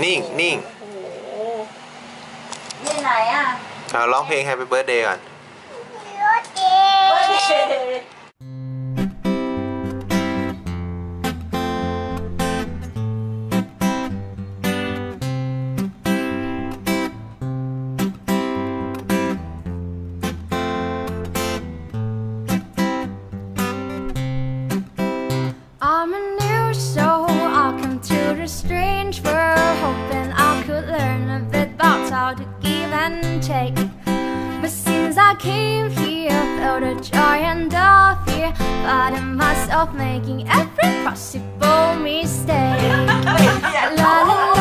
Ning, Happy Birthday ก่อน รถเก๋ I'm a new soul, I'll come to the strange world how to give and take. But since I came here, felt a joy and a fear, finding myself making every possible mistake. la, la, la.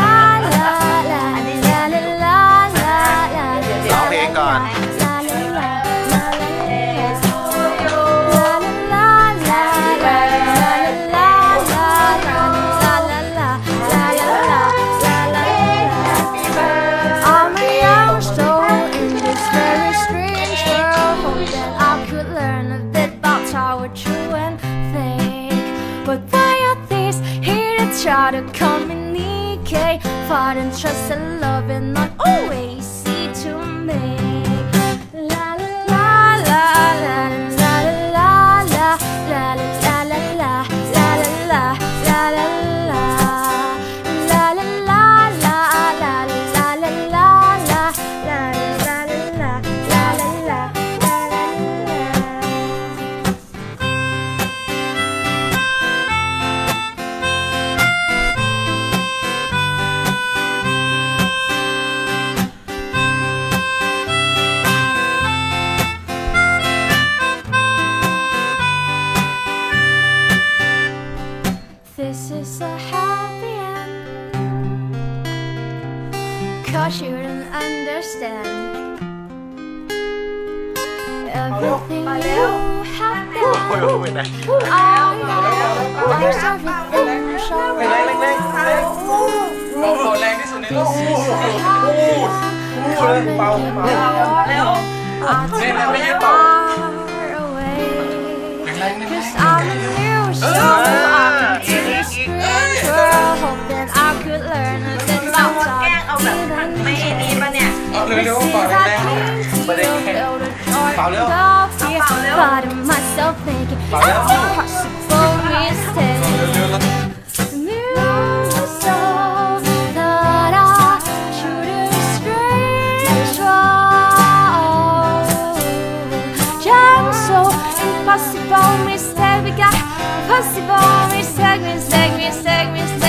try to communicate. Fight and trust and love and not always. Cause you don't understand. Everything you have done There's everything you shall This. Is Cause I'm เร็วๆเป่าแรงๆประเด็นแค่เป่าเร็วเป่าเร็วเป่าเร็ว possible mistake we got possible mistake mistake mistake mistake.